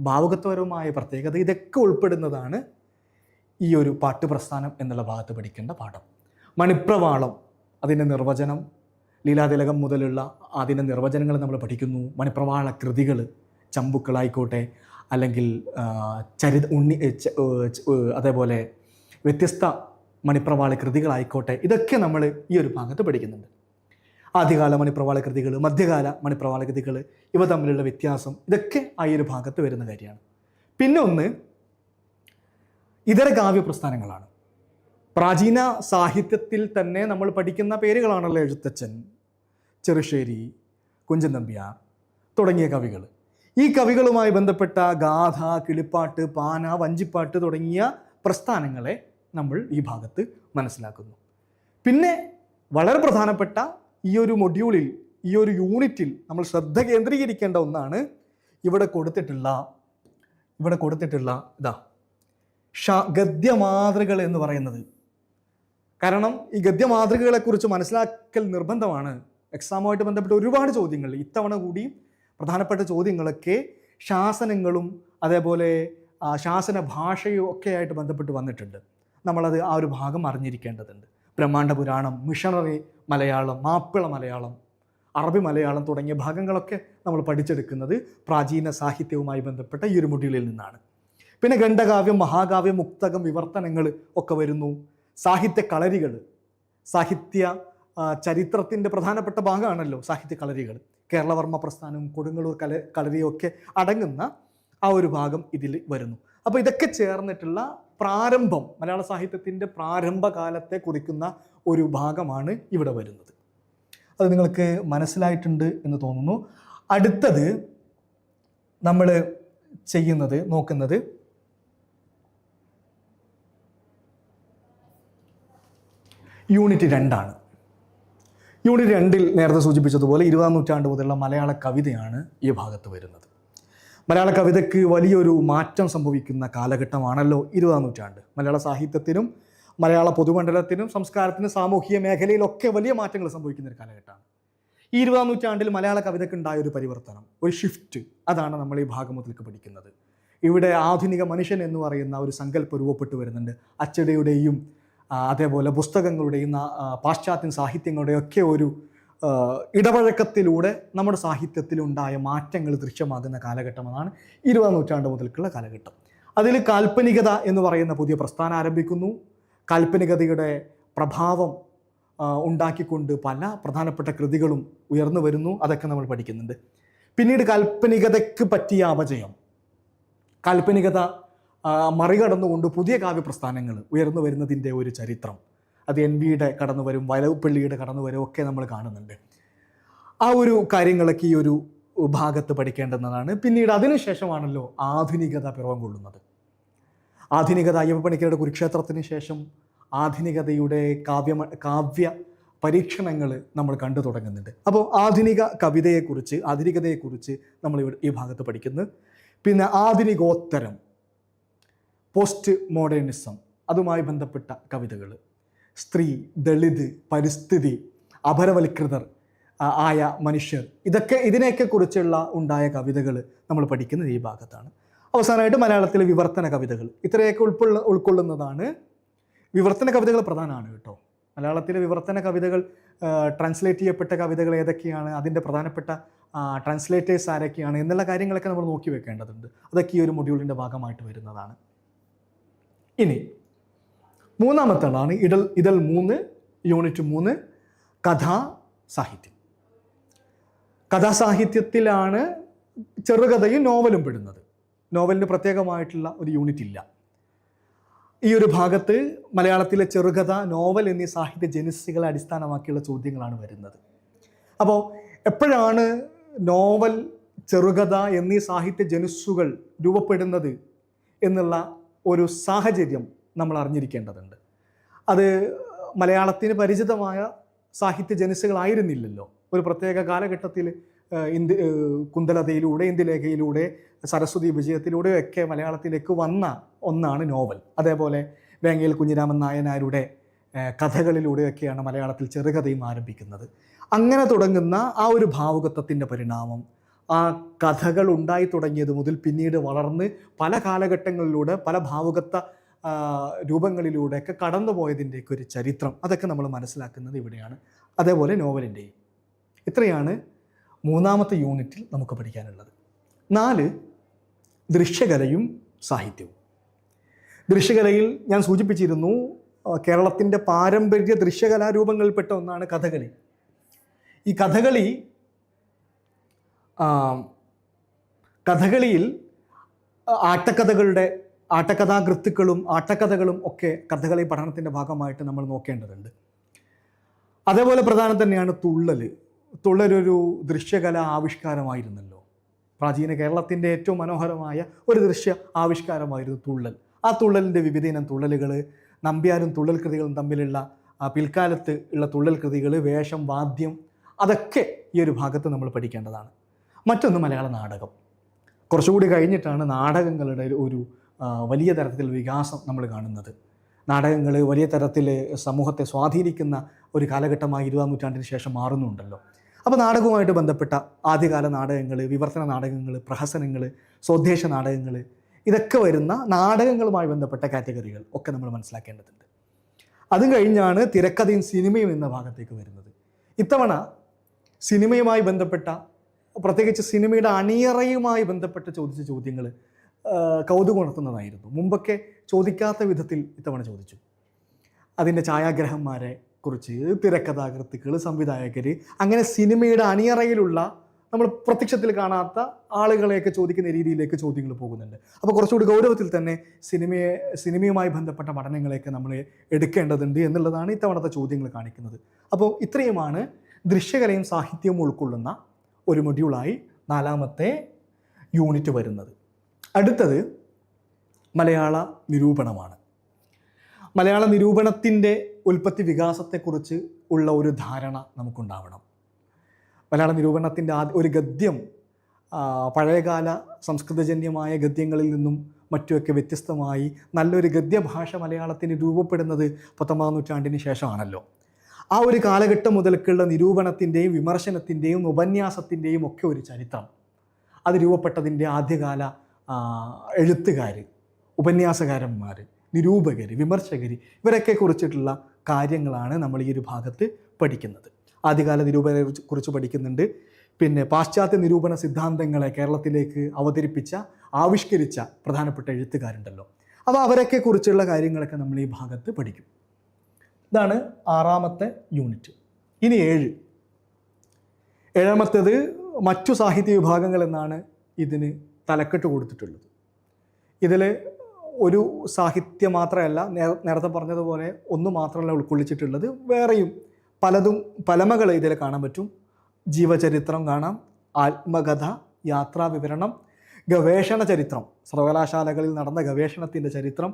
ഭാവുകത്വപരവുമായ പ്രത്യേകത ഇതൊക്കെ ഉൾപ്പെടുന്നതാണ് ഈ ഒരു പാട്ട് പ്രസ്ഥാനം എന്നുള്ള ഭാഗത്ത് പഠിക്കേണ്ട പാഠം. മണിപ്രവാളം അതിന്റെ നിർവചനം ലീലാതിലകം മുതലുള്ള അതിന്റെ നിർവചനങ്ങൾ നമ്മൾ പഠിക്കുന്നു. മണിപ്രവാള കൃതികൾ ചമ്പുക്കളായിക്കോട്ടെ അല്ലെങ്കിൽ ചരി ചരിത ഉണ്ണി അതേപോലെ വ്യത്യസ്ത മണിപ്രവാള കൃതികളായിക്കോട്ടെ. ഇതൊക്കെ നമ്മൾ ഈ ഒരു ഭാഗത്ത് പഠിക്കുന്നുണ്ട്. ആദ്യകാല മണിപ്രവാള കൃതികൾ മധ്യകാല മണിപ്രവാള കൃതികൾ ഇവ തമ്മിലുള്ള വ്യത്യാസം ഇതൊക്കെ ആ ഒരു ഭാഗത്ത് വരുന്ന കാര്യമാണ്. പിന്നെ ഒന്ന് ഇതര കാവ്യ പ്രസ്ഥാനങ്ങളാണ്. പ്രാചീന സാഹിത്യത്തിൽ തന്നെ നമ്മൾ പഠിക്കുന്ന പേരുകളാണല്ലോ എഴുത്തച്ഛൻ ചെറുശ്ശേരി കുഞ്ചൻ നമ്പ്യാർ തുടങ്ങിയ കവികൾ ഈ കവികളുമായി ബന്ധപ്പെട്ട ഗാഥ കിളിപ്പാട്ട് പാന വഞ്ചിപ്പാട്ട് തുടങ്ങിയ പ്രസ്ഥാനങ്ങളെ നമ്മൾ ഈ ഭാഗത്ത് മനസ്സിലാക്കുന്നു. പിന്നെ വളരെ പ്രധാനപ്പെട്ട ഈ ഒരു മൊഡ്യൂളിൽ ഈ ഒരു യൂണിറ്റിൽ നമ്മൾ ശ്രദ്ധ കേന്ദ്രീകരിക്കേണ്ട ഒന്നാണ് ഇവിടെ കൊടുത്തിട്ടുള്ള ഇവിടെ കൊടുത്തിട്ടുള്ള ഇതാ ഷ ഗദ്യമാതൃകൾ എന്ന് പറയുന്നത്. കാരണം ഈ ഗദ്യമാതൃകകളെക്കുറിച്ച് മനസ്സിലാക്കൽ നിർബന്ധമാണ്. എക്സാമുമായിട്ട് ബന്ധപ്പെട്ട ഒരുപാട് ചോദ്യങ്ങൾ ഇത്തവണ കൂടി പ്രധാനപ്പെട്ട ചോദ്യങ്ങളൊക്കെ ശാസനങ്ങളും അതേപോലെ ശാസന ഭാഷയും ഒക്കെ ആയിട്ട് ബന്ധപ്പെട്ട് വന്നിട്ടുണ്ട്. നമ്മളത് ആ ഒരു ഭാഗം അറിഞ്ഞിരിക്കേണ്ടതുണ്ട്. ബ്രഹ്മാണ്ഡ പുരാണം മിഷണറി മലയാളം മാപ്പിള മലയാളം അറബി മലയാളം തുടങ്ങിയ ഭാഗങ്ങളൊക്കെ നമ്മൾ പഠിച്ചെടുക്കുന്നത് പ്രാചീന സാഹിത്യവുമായി ബന്ധപ്പെട്ട ഈ ഒരു മുടികളിൽ നിന്നാണ്. പിന്നെ ഖണ്ഡകാവ്യം മഹാകാവ്യം മുക്തകം വിവർത്തനങ്ങൾ ഒക്കെ വരുന്നു. സാഹിത്യ കളരികൾ. സാഹിത്യ ചരിത്രത്തിന്റെ പ്രധാനപ്പെട്ട ഭാഗമാണല്ലോ സാഹിത്യ കളരികൾ. കേരളവർമ്മ പ്രസ്ഥാനവും കൊടുങ്ങല്ലൂർ കല കളരിയും ഒക്കെ അടങ്ങുന്ന ആ ഒരു ഭാഗം ഇതിൽ വരുന്നു. അപ്പോൾ ഇതൊക്കെ ചേർന്നിട്ടുള്ള പ്രാരംഭം മലയാള സാഹിത്യത്തിന്റെ പ്രാരംഭകാലത്തെ കുറിക്കുന്ന ഒരു ഭാഗമാണ് ഇവിടെ വരുന്നത്. അത് നിങ്ങൾക്ക് മനസ്സിലായിട്ടുണ്ട് എന്ന് തോന്നുന്നു. അടുത്തത് നമ്മൾ ചെയ്യുന്നത് നോക്കുന്നത് യൂണിറ്റ് രണ്ടാണ്. യൂണിറ്റ് രണ്ടിൽ നേരത്തെ സൂചിപ്പിച്ചതുപോലെ ഇരുപതാം നൂറ്റാണ്ട് മുതലുള്ള മലയാള കവിതയാണ് ഈ ഭാഗത്ത് വരുന്നത്. മലയാള കവിതയ്ക്ക് വലിയൊരു മാറ്റം സംഭവിക്കുന്ന കാലഘട്ടമാണല്ലോ ഇരുപതാം നൂറ്റാണ്ട്. മലയാള സാഹിത്യത്തിനും മലയാള പൊതുമണ്ഡലത്തിനും സംസ്കാരത്തിനും സാമൂഹിക മേഖലയിലൊക്കെ വലിയ മാറ്റങ്ങൾ സംഭവിക്കുന്ന ഒരു കാലഘട്ടമാണ്. ഈ ഇരുപതാം നൂറ്റാണ്ടിൽ മലയാള കവിതയ്ക്ക് ഉണ്ടായ ഒരു പരിവർത്തനം ഒരു ഷിഫ്റ്റ് അതാണ് നമ്മൾ ഈ ഭാഗമത്തിലേക്ക് പഠിക്കുന്നത്. ഇവിടെ ആധുനിക മനുഷ്യൻ എന്ന് പറയുന്ന ഒരു സങ്കല്പം രൂപപ്പെട്ടു വരുന്നുണ്ട്. അച്ചടിയുടെയും അതേപോലെ പുസ്തകങ്ങളുടെയും പാശ്ചാത്യൻ സാഹിത്യങ്ങളുടെയും ഒക്കെ ഒരു ഇടപഴക്കത്തിലൂടെ നമ്മുടെ സാഹിത്യത്തിലുണ്ടായ മാറ്റങ്ങൾ ദൃശ്യമാകുന്ന കാലഘട്ടമാണ് ഇരുപതാം നൂറ്റാണ്ട് മുതൽക്കുള്ള കാലഘട്ടം. അതിൽ കാൽപ്പനികത എന്ന് പറയുന്ന പുതിയ പ്രസ്ഥാനം ആരംഭിക്കുന്നു. കാൽപ്പനികതയുടെ പ്രഭാവം ഉണ്ടാക്കിക്കൊണ്ട് പല പ്രധാനപ്പെട്ട കൃതികളും ഉയർന്നു വരുന്നു. അതൊക്കെ നമ്മൾ പഠിക്കുന്നുണ്ട്. പിന്നീട് കാൽപ്പനികതയ്ക്ക് പറ്റിയ അപജയം കാൽപ്പനികത മറികടന്നുകൊണ്ട് പുതിയ കാവ്യപ്രസ്ഥാനങ്ങൾ ഉയർന്നു വരുന്നതിന്റെ ഒരു ചരിത്രം. അത് എൻ വിയുടെ കടന്നു വരും വലവുപ്പള്ളിയുടെ കടന്നു വരും ഒക്കെ നമ്മൾ കാണുന്നുണ്ട്. ആ ഒരു കാര്യങ്ങളൊക്കെ ഈ ഒരു ഭാഗത്ത് പഠിക്കേണ്ടുന്നതാണ്. പിന്നീട് അതിനുശേഷമാണല്ലോ ആധുനികത പിറവം കൊള്ളുന്നത്. ആധുനികത അയ്യപ്പണിക്കരുടെ കുരുക്ഷേത്രത്തിന് ശേഷം ആധുനികതയുടെ കാവ്യ കാവ്യ പരീക്ഷണങ്ങൾ നമ്മൾ കണ്ടു തുടങ്ങുന്നുണ്ട്. അപ്പോൾ ആധുനിക കവിതയെക്കുറിച്ച് ആധുനികതയെക്കുറിച്ച് നമ്മൾ ഈ ഭാഗത്ത് പഠിക്കുന്നു. പിന്നെ ആധുനികോത്തരം പോസ്റ്റ് മോഡേണിസം അതുമായി ബന്ധപ്പെട്ട കവിതകൾ. സ്ത്രീ ദളിത് പരിസ്ഥിതി അപരവൽകൃതർ ആയ മനുഷ്യർ. ഇതൊക്കെ ഇതിനെയൊക്കെ കുറിച്ചുള്ള ഉണ്ടായ കവിതകൾ നമ്മൾ പഠിക്കുന്നത് ഈ ഭാഗത്താണ്. അവസാനമായിട്ട് മലയാളത്തിലെ വിവർത്തന കവിതകൾ. ഇത്രയൊക്കെ ഉൾക്കൊള്ള ഉൾക്കൊള്ളുന്നതാണ് വിവർത്തന കവിതകൾ പ്രധാനമാണ് കേട്ടോ. മലയാളത്തിലെ വിവർത്തന കവിതകൾ ട്രാൻസ്ലേറ്റ് ചെയ്യപ്പെട്ട കവിതകൾ ഏതൊക്കെയാണ് അതിന്റെ പ്രധാനപ്പെട്ട ട്രാൻസ്ലേറ്റേഴ്സ് ആരൊക്കെയാണ് എന്നുള്ള കാര്യങ്ങളൊക്കെ നമ്മൾ നോക്കി വെക്കേണ്ടതുണ്ട്. അതൊക്കെ ഈ ഒരു മൊഡ്യൂളിന്റെ ഭാഗമായിട്ട് വരുന്നതാണ്. ഇനി മൂന്നാമത്തെ ആളാണ് ഇടൽ ഇതൽ മൂന്ന് യൂണിറ്റ് മൂന്ന് കഥാ സാഹിത്യം. കഥാസാഹിത്യത്തിലാണ് ചെറുകഥയും നോവലും പെടുന്നത്. നോവലിന് പ്രത്യേകമായിട്ടുള്ള ഒരു യൂണിറ്റ് ഇല്ല. ഈ ഒരു ഭാഗത്ത് മലയാളത്തിലെ ചെറുകഥ നോവൽ എന്നീ സാഹിത്യ ജനസികളെ അടിസ്ഥാനമാക്കിയുള്ള ചോദ്യങ്ങളാണ് വരുന്നത്. അപ്പോൾ എപ്പോഴാണ് നോവൽ ചെറുകഥ എന്നീ സാഹിത്യ ജനുസ്സുകൾ രൂപപ്പെടുന്നത് എന്നുള്ള ഒരു സാഹചര്യം നമ്മൾ അറിഞ്ഞിരിക്കേണ്ടതുണ്ട് അത് മലയാളത്തിന് പരിചിതമായ സാഹിത്യ ജനസുകളായിരുന്നില്ലല്ലോ ഒരു പ്രത്യേക കാലഘട്ടത്തിൽ ഇന്ത്യ കുന്തലതയിലൂടെ ഇന്ദുലേഖയിലൂടെ സരസ്വതി വിജയത്തിലൂടെയൊക്കെ മലയാളത്തിലേക്ക് വന്ന ഒന്നാണ് നോവൽ. അതേപോലെ വേങ്ങയിൽ കുഞ്ഞിരാമൻ നായനാരുടെ കഥകളിലൂടെയൊക്കെയാണ് മലയാളത്തിൽ ചെറുകഥയും ആരംഭിക്കുന്നത്. അങ്ങനെ തുടങ്ങുന്ന ആ ഒരു ഭാവുകത്വത്തിന്റെ പരിണാമം ആ കഥകൾ ഉണ്ടായി തുടങ്ങിയത് മുതൽ പിന്നീട് വളർന്ന് പല കാലഘട്ടങ്ങളിലൂടെ പല ഭാവുകത്വ രൂപങ്ങളിലൂടെയൊക്കെ കടന്നു പോയതിന്റെയൊക്കെ ഒരു ചരിത്രം അതൊക്കെ നമ്മൾ മനസ്സിലാക്കുന്നത് ഇവിടെയാണ്. അതേപോലെ നോവലിന്റെയും. ഇത്രയാണ് മൂന്നാമത്തെ യൂണിറ്റിൽ നമുക്ക് പഠിക്കാനുള്ളത്. നാല് ദൃശ്യകലയും സാഹിത്യവും. ദൃശ്യകലയിൽ ഞാൻ സൂചിപ്പിച്ചിരുന്നു കേരളത്തിന്റെ പാരമ്പര്യ ദൃശ്യകലാരൂപങ്ങളിൽപ്പെട്ട ഒന്നാണ് കഥകളി. ഈ കഥകളി കഥകളിയിൽ ആട്ടക്കഥകളുടെ ആട്ടക്കഥാകൃത്തുക്കളും ആട്ടക്കഥകളും ഒക്കെ കഥകളി പഠനത്തിന്റെ ഭാഗമായിട്ട് നമ്മൾ നോക്കേണ്ടതുണ്ട്. അതേപോലെ പ്രധാനം തന്നെയാണ് തുള്ളൽ തുള്ളലൊരു ദൃശ്യകല ആവിഷ്കാരമായിരുന്നല്ലോ. പ്രാചീന കേരളത്തിന്റെ ഏറ്റവും മനോഹരമായ ഒരു ദൃശ്യ ആവിഷ്കാരമായിരുന്നു തുള്ളൽ. ആ തുള്ളലിന്റെ വിവിധ ഇനം തുള്ളലുകൾ നമ്പ്യാരും തുള്ളൽ കൃതികളും തമ്മിലുള്ള പിൽക്കാലത്ത് ഉള്ള തുള്ളൽ കൃതികൾ വേഷം വാദ്യം അതൊക്കെ ഈ ഒരു ഭാഗത്ത് നമ്മൾ പഠിക്കേണ്ടതാണ്. മറ്റൊന്ന് മലയാള നാടകം. കുറച്ചുകൂടി കഴിഞ്ഞിട്ടാണ് നാടകങ്ങളുടെ ഒരു വലിയ തരത്തിൽ വികാസം നമ്മൾ കാണുന്നത്. നാടകങ്ങൾ വലിയ തരത്തിൽ സമൂഹത്തെ സ്വാധീനിക്കുന്ന ഒരു കാലഘട്ടമായി ഇരുപതാം നൂറ്റാണ്ടിന് ശേഷം മാറുന്നുണ്ടല്ലോ. അപ്പോൾ നാടകവുമായിട്ട് ബന്ധപ്പെട്ട ആദ്യകാല നാടകങ്ങൾ വിവർത്തന നാടകങ്ങൾ പ്രഹസനങ്ങൾ സ്വദേശ നാടകങ്ങൾ ഇതൊക്കെ വരുന്ന നാടകങ്ങളുമായി ബന്ധപ്പെട്ട കാറ്റഗറികൾ ഒക്കെ നമ്മൾ മനസ്സിലാക്കേണ്ടതുണ്ട്. അതും കഴിഞ്ഞാണ് തിരക്കഥയും സിനിമയും എന്ന ഭാഗത്തേക്ക് വരുന്നത്. ഇത്തവണ സിനിമയുമായി ബന്ധപ്പെട്ട പ്രത്യേകിച്ച് സിനിമയുടെ അണിയറയുമായി ബന്ധപ്പെട്ട് ചോദിച്ച ചോദ്യങ്ങൾ കൗതുകമുണർത്തുന്നതായിരുന്നു മുമ്പൊക്കെ ചോദിക്കാത്ത വിധത്തിൽ ഇത്തവണ ചോദിച്ചു. അതിന്റെ ഛായാഗ്രഹന്മാരെ കുറിച്ച് തിരക്കഥാകൃത്തുക്കൾ സംവിധായകർ അങ്ങനെ സിനിമയുടെ അണിയറയിലുള്ള നമ്മൾ പ്രത്യക്ഷത്തിൽ കാണാത്ത ആളുകളെയൊക്കെ ചോദിക്കുന്ന രീതിയിലേക്ക് ചോദ്യങ്ങൾ പോകുന്നുണ്ട്. അപ്പോൾ കുറച്ചുകൂടി ഗൗരവത്തിൽ തന്നെ സിനിമയെ സിനിമയുമായി ബന്ധപ്പെട്ട പഠനങ്ങളെയൊക്കെ നമ്മൾ എടുക്കേണ്ടതുണ്ട് എന്നുള്ളതാണ് ഇത്തവണത്തെ ചോദ്യങ്ങൾ കാണിക്കുന്നത്. അപ്പോൾ ഇത്രയുമാണ് ദൃശ്യകലയും സാഹിത്യവും ഉൾക്കൊള്ളുന്ന ഒരു മൊഡ്യൂളായി നാലാമത്തെ യൂണിറ്റ് വരുന്നത്. അടുത്തത് മലയാള നിരൂപണമാണ്. മലയാള നിരൂപണത്തിന്റെ ഉൽപ്പത്തി വികാസത്തെക്കുറിച്ച് ഉള്ള ഒരു ധാരണ നമുക്കുണ്ടാവണം. മലയാള നിരൂപണത്തിന്റെ ആദ്യ ഒരു ഗദ്യം പഴയകാല സംസ്കൃതജന്യമായ ഗദ്യങ്ങളിൽ നിന്നും മറ്റുമൊക്കെ വ്യത്യസ്തമായി നല്ലൊരു ഗദ്യഭാഷ മലയാളത്തിന് രൂപപ്പെടുന്നത് പത്തൊമ്പതാം നൂറ്റാണ്ടിന് ശേഷമാണല്ലോ. ആ ഒരു കാലഘട്ടം മുതൽക്കുള്ള നിരൂപണത്തിന്റെയും വിമർശനത്തിന്റെയും ഉപന്യാസത്തിന്റെയും ഒക്കെ ഒരു ചരിത്രം. അത് രൂപപ്പെട്ടതിന്റെ ആദ്യകാല എഴുത്തുകാർ ഉപന്യാസകാരന്മാർ നിരൂപകർ വിമർശകർ ഇവരൊക്കെ കുറിച്ചിട്ടുള്ള കാര്യങ്ങളാണ് നമ്മൾ ഈ ഒരു ഭാഗത്ത് പഠിക്കുന്നത്. ആദ്യകാല നിരൂപകരെ കുറിച്ച് പഠിക്കുന്നുണ്ട്. പിന്നെ പാശ്ചാത്യ നിരൂപണ സിദ്ധാന്തങ്ങളെ കേരളത്തിലേക്ക് അവതരിപ്പിച്ച ആവിഷ്കരിച്ച പ്രധാനപ്പെട്ട എഴുത്തുകാരുണ്ടല്ലോ. അപ്പോൾ അവരൊക്കെ കുറിച്ചുള്ള കാര്യങ്ങളൊക്കെ നമ്മൾ ഈ ഭാഗത്ത് പഠിക്കും. ഇതാണ് ആറാമത്തെ യൂണിറ്റ്. ഇനി ഏഴ്. ഏഴാമത്തേത് മറ്റു സാഹിത്യ വിഭാഗങ്ങൾ എന്നാണ് ഇതിന് തലക്കെട്ട് കൊടുത്തിട്ടുള്ളത്. ഇതിൽ ഒരു സാഹിത്യം മാത്രമല്ല നേരത്തെ പറഞ്ഞതുപോലെ ഒന്ന് മാത്രമല്ല ഉൾക്കൊള്ളിച്ചിട്ടുള്ളത്. വേറെയും പലതും പലമകൾ ഇതിൽ കാണാൻ പറ്റും. ജീവചരിത്രം കാണാം ആത്മകഥ യാത്രാ വിവരണം ഗവേഷണ ചരിത്രം. സർവകലാശാലകളിൽ നടന്ന ഗവേഷണത്തിന്റെ ചരിത്രം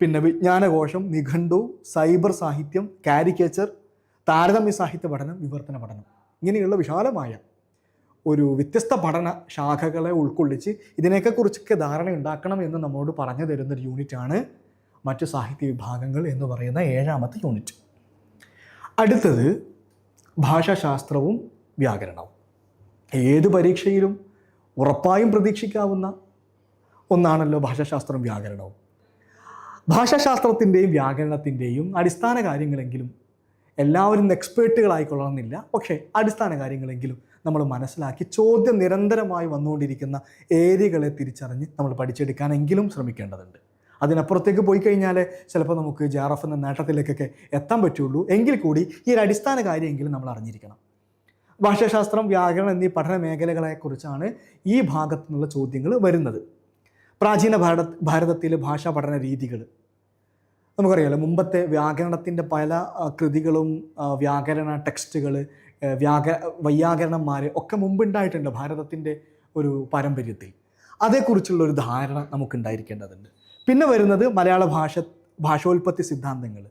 പിന്നെ വിജ്ഞാനകോശം നിഘണ്ടു സൈബർ സാഹിത്യം കാരിക്കേച്ചർ താരതമ്യ സാഹിത്യ പഠനം വിവർത്തന പഠനം. ഇങ്ങനെയുള്ള വിശാലമായ ഒരു വ്യത്യസ്ത പഠന ശാഖകളെ ഉൾക്കൊള്ളിച്ച് ഇതിനെയൊക്കെ കുറിച്ചൊക്കെ ധാരണ ഉണ്ടാക്കണം എന്ന് നമ്മോട് പറഞ്ഞു തരുന്ന ഒരു യൂണിറ്റാണ് മറ്റു സാഹിത്യ വിഭാഗങ്ങൾ എന്ന് പറയുന്ന ഏഴാമത്തെ യൂണിറ്റ് അടുത്തത് ഭാഷാശാസ്ത്രവും വ്യാകരണവും. ഏത് പരീക്ഷയിലും ഉറപ്പായും പ്രതീക്ഷിക്കാവുന്ന ഒന്നാണല്ലോ ഭാഷാശാസ്ത്രവും വ്യാകരണവും. ഭാഷാശാസ്ത്രത്തിന്റെയും വ്യാകരണത്തിന്റെയും അടിസ്ഥാന കാര്യങ്ങളെങ്കിലും എല്ലാവരും എക്സ്പേർട്ടുകളായിക്കൊള്ളണമെന്നില്ല പക്ഷേ അടിസ്ഥാന കാര്യങ്ങളെങ്കിലും നമ്മൾ മനസ്സിലാക്കി ചോദ്യം നിരന്തരമായി വന്നുകൊണ്ടിരിക്കുന്ന ഏരിയകളെ തിരിച്ചറിഞ്ഞ് നമ്മൾ പഠിച്ചെടുക്കാനെങ്കിലും ശ്രമിക്കേണ്ടതുണ്ട്. അതിനപ്പുറത്തേക്ക് പോയി കഴിഞ്ഞാൽ ചിലപ്പോൾ നമുക്ക് ജെ ആർ എഫ് എന്ന നേട്ടത്തിലേക്കൊക്കെ എത്താൻ പറ്റുള്ളൂ. എങ്കിൽ കൂടി ഈ ഒരു അടിസ്ഥാന കാര്യമെങ്കിലും നമ്മൾ അറിഞ്ഞിരിക്കണം. ഭാഷാശാസ്ത്രം വ്യാകരണം എന്നീ പഠന മേഖലകളെക്കുറിച്ചാണ് ഈ ഭാഗത്തു നിന്നുള്ള ചോദ്യങ്ങൾ വരുന്നത്. പ്രാചീന ഭാരത ഭാരതത്തിലെ ഭാഷാ പഠന രീതികൾ. നമുക്കറിയാലോ മുമ്പത്തെ വ്യാകരണത്തിന്റെ പല കൃതികളും വ്യാകരണ ടെക്സ്റ്റുകൾ വ്യാക വൈയാകരണന്മാർ ഒക്കെ മുമ്പുണ്ടായിട്ടുണ്ട് ഭാരതത്തിന്റെ ഒരു പാരമ്പര്യത്തിൽ. അതേക്കുറിച്ചുള്ള ഒരു ധാരണ നമുക്കുണ്ടായിരിക്കേണ്ടതുണ്ട്. പിന്നെ വരുന്നത് മലയാള ഭാഷ ഭാഷോൽപത്തി സിദ്ധാന്തങ്ങൾ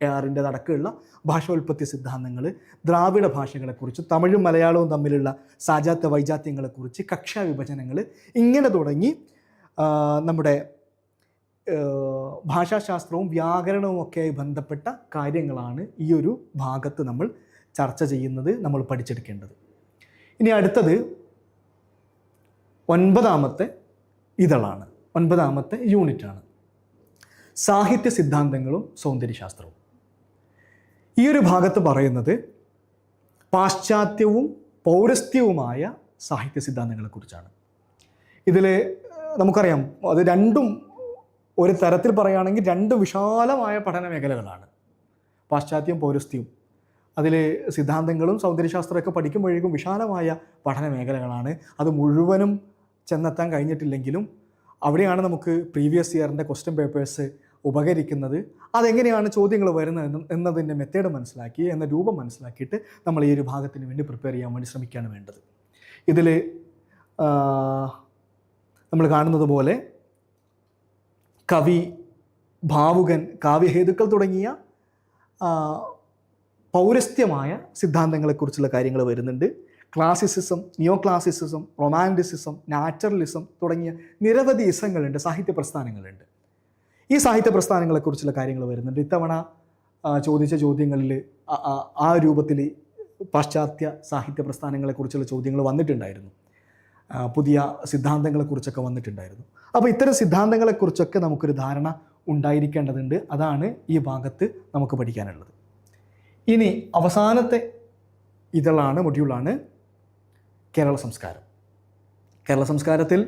ആറിന്റെ അടക്കമുള്ള ഭാഷോൽപത്തി സിദ്ധാന്തങ്ങൾ ദ്രാവിഡ ഭാഷകളെക്കുറിച്ച് തമിഴും മലയാളവും തമ്മിലുള്ള സാജാത്യ വൈജാത്യങ്ങളെക്കുറിച്ച് കക്ഷാ വിഭജനങ്ങൾ ഇങ്ങനെ തുടങ്ങി നമ്മുടെ ഭാഷാശാസ്ത്രവും വ്യാകരണവും ഒക്കെയായി ബന്ധപ്പെട്ട കാര്യങ്ങളാണ് ഈ ഒരു ഭാഗത്ത് നമ്മൾ ചർച്ച ചെയ്യുന്നത് നമ്മൾ പഠിച്ചെടുക്കേണ്ടത്. ഇനി അടുത്തത് ഒൻപതാമത്തെ ഇതളാണ്. ഒൻപതാമത്തെ യൂണിറ്റാണ്. സാഹിത്യ സിദ്ധാന്തങ്ങളും സൗന്ദര്യശാസ്ത്രവും. ഈ ഒരു ഭാഗത്ത് പറയുന്നത് പാശ്ചാത്യവും പൗരസ്ത്യവുമായ സാഹിത്യ സിദ്ധാന്തങ്ങളെക്കുറിച്ചാണ് ഇതിൽ നമുക്കറിയാം അത് രണ്ടും ഒരു തരത്തിൽ പറയുകയാണെങ്കിൽ രണ്ട് വിശാലമായ പഠന മേഖലകളാണ്. പാശ്ചാത്യവും പൗരസ്ത്യവും. അതിൽ സിദ്ധാന്തങ്ങളും സൗന്ദര്യശാസ്ത്രമൊക്കെ പഠിക്കുമ്പോഴേക്കും വിശാലമായ പഠന മേഖലകളാണ് അത് മുഴുവനും ചെന്നെത്താൻ കഴിഞ്ഞിട്ടില്ലെങ്കിലും അവിടെയാണ് നമുക്ക് പ്രീവിയസ് ഇയറിന്റെ ക്വസ്റ്റ്യൻ പേപ്പേഴ്സ് ഉപകരിക്കുന്നത്. അതെങ്ങനെയാണ് ചോദ്യങ്ങൾ വരുന്നത് എന്ന് എന്നതിന്റെ മെത്തേഡ് മനസ്സിലാക്കി എന്ന രൂപം മനസ്സിലാക്കിയിട്ട് നമ്മൾ ഈ ഒരു ഭാഗത്തിന് വേണ്ടി പ്രിപ്പയർ ചെയ്യാൻ വേണ്ടി ശ്രമിക്കുകയാണ് വേണ്ടത്. ഇതിൽ നമ്മൾ കാണുന്നത് പോലെ കവി ഭാവുകൻ കാവ്യഹേതുക്കൾ തുടങ്ങിയ പൗരസ്ത്യമായ സിദ്ധാന്തങ്ങളെക്കുറിച്ചുള്ള കാര്യങ്ങൾ വരുന്നുണ്ട്. Classicism neo classicism romanticism naturalism തുടങ്ങിയ നിരവധി ഇസങ്ങളുണ്ട് സാഹിത്യ പ്രസ്ഥാനങ്ങളുണ്ട്. ഈ സാഹിത്യ പ്രസ്ഥാനങ്ങളെക്കുറിച്ചുള്ള കാര്യങ്ങൾ വരുന്നുണ്ട്. ഇത്തവണ ചോദിച്ച ചോദ്യങ്ങളിൽ ആ- രൂപത്തിൽ പാശ്ചാത്യ സാഹിത്യ പ്രസ്ഥാനങ്ങളെക്കുറിച്ചുള്ള ചോദ്യങ്ങൾ വന്നിട്ടുണ്ടായിരുന്നു. പുതിയ സിദ്ധാന്തങ്ങളെക്കുറിച്ചൊക്കെ വന്നിട്ടുണ്ടായിരുന്നു. അപ്പോൾ ഇത്തരം സിദ്ധാന്തങ്ങളെക്കുറിച്ചൊക്കെ നമുക്കൊരു ധാരണ ഉണ്ടായിരിക്കേണ്ടതുണ്ട്. അതാണ് ഈ ഭാഗത്ത് നമുക്ക് പഠിക്കാനുള്ളത്. ഇനി അവസാനത്തെ ഇതളാണ് മൊഡ്യൂളാണ് കേരള സംസ്കാരം. കേരള സംസ്കാരത്തിൽ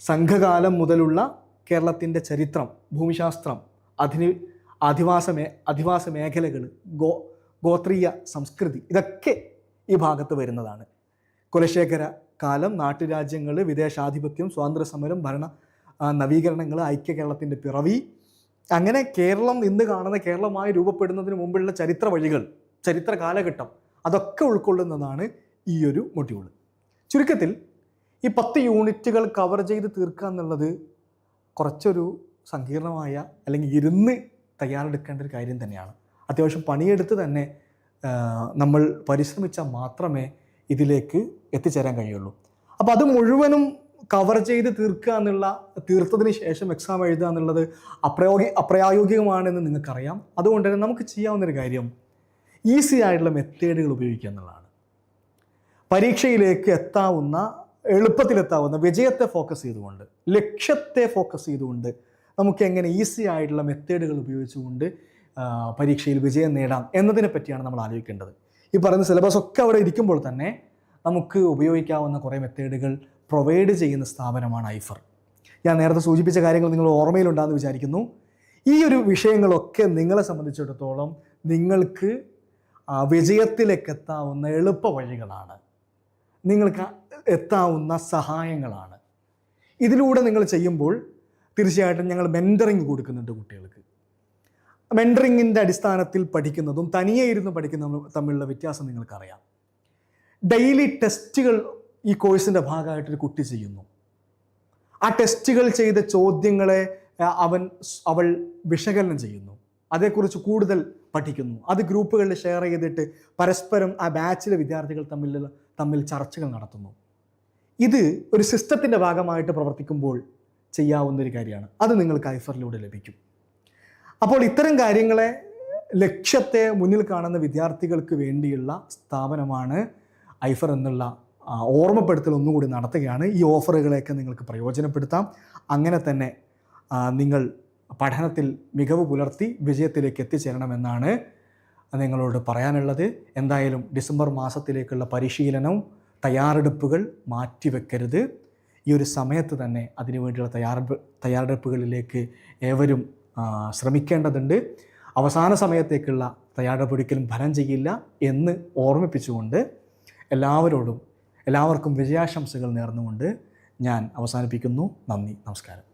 സംഘകാലം മുതലുള്ള കേരളത്തിന്റെ ചരിത്രം ഭൂമിശാസ്ത്രം അധിനി അധിവാസ മേ അധിവാസ മേഖലകൾ ഗോ ഗോത്രീയ സംസ്കൃതി ഇതൊക്കെ ഈ ഭാഗത്ത് വരുന്നതാണ്. കുലശേഖര കാലം നാട്ടുരാജ്യങ്ങൾ വിദേശാധിപത്യം സ്വാതന്ത്ര്യ സമരം ഭരണ നവീകരണങ്ങൾ ഐക്യ കേരളത്തിന്റെ പിറവി അങ്ങനെ കേരളം ഇന്ന് കാണുന്ന കേരളമായി രൂപപ്പെടുന്നതിന് മുമ്പുള്ള ചരിത്ര വഴികൾ ചരിത്ര കാലഘട്ടം അതൊക്കെ ഉൾക്കൊള്ളുന്നതാണ് ഈ ഒരു മൊഡ്യൂൾ ചുരുക്കത്തിൽ ഈ പത്ത് യൂണിറ്റുകൾ കവർ ചെയ്ത് തീർക്കുക എന്നുള്ളത് കുറച്ചൊരു സങ്കീർണമായ അല്ലെങ്കിൽ ഇരുന്ന് തയ്യാറെടുക്കേണ്ട ഒരു കാര്യം തന്നെയാണ്. അത്യാവശ്യം പണിയെടുത്ത് തന്നെ നമ്മൾ പരിശ്രമിച്ചാൽ മാത്രമേ ഇതിലേക്ക് എത്തിച്ചേരാൻ കഴിയുള്ളൂ. അപ്പോൾ അത് മുഴുവനും കവർ ചെയ്ത് തീർക്കുക എന്നുള്ള തീർത്തതിന് ശേഷം എക്സാം എഴുതുക എന്നുള്ളത് അപ്രയോഗി അപ്രായോഗികമാണെന്ന് നിങ്ങൾക്കറിയാം. അതുകൊണ്ട് തന്നെ നമുക്ക് ചെയ്യാവുന്നൊരു കാര്യം ഈസി ആയിട്ടുള്ള മെത്തേഡുകൾ ഉപയോഗിക്കുക എന്നുള്ളതാണ്. പരീക്ഷയിലേക്ക് എത്താവുന്ന എളുപ്പത്തിലെത്താവുന്ന വിജയത്തെ ഫോക്കസ് ചെയ്തുകൊണ്ട് ലക്ഷ്യത്തെ ഫോക്കസ് ചെയ്തുകൊണ്ട് നമുക്ക് എങ്ങനെ ഈസി ആയിട്ടുള്ള മെത്തേഡുകൾ ഉപയോഗിച്ചുകൊണ്ട് പരീക്ഷയിൽ വിജയം നേടാം എന്നതിനെ പറ്റിയാണ് നമ്മൾ ആലോചിക്കേണ്ടത്. ഈ പറയുന്ന സിലബസ് ഒക്കെ അവിടെ ഇരിക്കുമ്പോൾ തന്നെ നമുക്ക് ഉപയോഗിക്കാവുന്ന കുറേ മെത്തേഡുകൾ പ്രൊവൈഡ് ചെയ്യുന്ന സ്ഥാപനമാണ് ഐഫർ. ഞാൻ നേരത്തെ സൂചിപ്പിച്ച കാര്യങ്ങൾ നിങ്ങൾ ഓർമ്മയിലുണ്ടാകുന്ന വിചാരിക്കുന്നു. ഈ ഒരു വിഷയങ്ങളൊക്കെ നിങ്ങളെ സംബന്ധിച്ചിടത്തോളം നിങ്ങൾക്ക് വിജയത്തിലേക്കെത്താവുന്ന എളുപ്പ വഴികളാണ്. നിങ്ങൾക്ക് എത്താവുന്ന സഹായങ്ങളാണ്. ഇതിലൂടെ നിങ്ങൾ ചെയ്യുമ്പോൾ തീർച്ചയായിട്ടും ഞങ്ങൾ മെന്ററിങ് കൊടുക്കുന്നുണ്ട് കുട്ടികൾക്ക്. മെന്ററിങ്ങിന്റെ അടിസ്ഥാനത്തിൽ പഠിക്കുന്നതും തനിയെ ഇരുന്ന് പഠിക്കുന്നതും തമ്മിലുള്ള വ്യത്യാസം നിങ്ങൾക്കറിയാം. ഡെയിലി ടെസ്റ്റുകൾ ഈ കോഴ്സിന്റെ ഭാഗമായിട്ടൊരു കുട്ടി ചെയ്യുന്നു. ആ ടെസ്റ്റുകൾ ചെയ്ത ചോദ്യങ്ങളെ അവൻ അവൾ വിശകലനം ചെയ്യുന്നു. അതേക്കുറിച്ച് കൂടുതൽ പഠിക്കുന്നു. അത് ഗ്രൂപ്പുകളിൽ ഷെയർ ചെയ്തിട്ട് പരസ്പരം ആ ബാച്ചിലെ വിദ്യാർത്ഥികൾ തമ്മിൽ തമ്മിൽ ചർച്ചകൾ നടത്തുന്നു. ഇത് ഒരു സിസ്റ്റത്തിന്റെ ഭാഗമായിട്ട് പ്രവർത്തിക്കുമ്പോൾ ചെയ്യാവുന്ന ഒരു കാര്യമാണ്. അത് നിങ്ങൾക്ക് ഐഫറിലൂടെ ലഭിക്കും. അപ്പോൾ ഇത്തരം കാര്യങ്ങളെ ലക്ഷ്യത്തെ മുന്നിൽ കാണുന്ന വിദ്യാർത്ഥികൾക്ക് വേണ്ടിയുള്ള സ്ഥാപനമാണ് ഐഫർ എന്നുള്ള ഓർമ്മപ്പെടുത്തൽ ഒന്നുകൂടി നടത്തുകയാണ്. ഈ ഓഫറുകളെയൊക്കെ നിങ്ങൾക്ക് പ്രയോജനപ്പെടുത്താം. അങ്ങനെ തന്നെ നിങ്ങൾ പഠനത്തിൽ മികവ് പുലർത്തി വിജയത്തിലേക്ക് എത്തിച്ചേരണമെന്നാണ് നിങ്ങളോട് പറയാനുള്ളത്. എന്തായാലും ഡിസംബർ മാസത്തിലേക്കുള്ള പരിശീലനവും തയ്യാറെടുപ്പുകൾ മാറ്റിവെക്കരുത്. ഈ ഒരു സമയത്ത് തന്നെ അതിനുവേണ്ടിയുള്ള തയ്യാറെടുപ്പ് തയ്യാറെടുപ്പുകളിലേക്ക് ഏവരും ശ്രമിക്കേണ്ടതുണ്ട്. അവസാന സമയത്തേക്കുള്ള തയ്യാറെടുപ്പ് ഒരിക്കലും ഫലം ചെയ്യില്ല എന്ന് ഓർമ്മിപ്പിച്ചുകൊണ്ട് എല്ലാവരോടും എല്ലാവർക്കും വിജയാശംസകൾ നേർന്നുകൊണ്ട് ഞാൻ അവസാനിപ്പിക്കുന്നു. നന്ദി. നമസ്കാരം.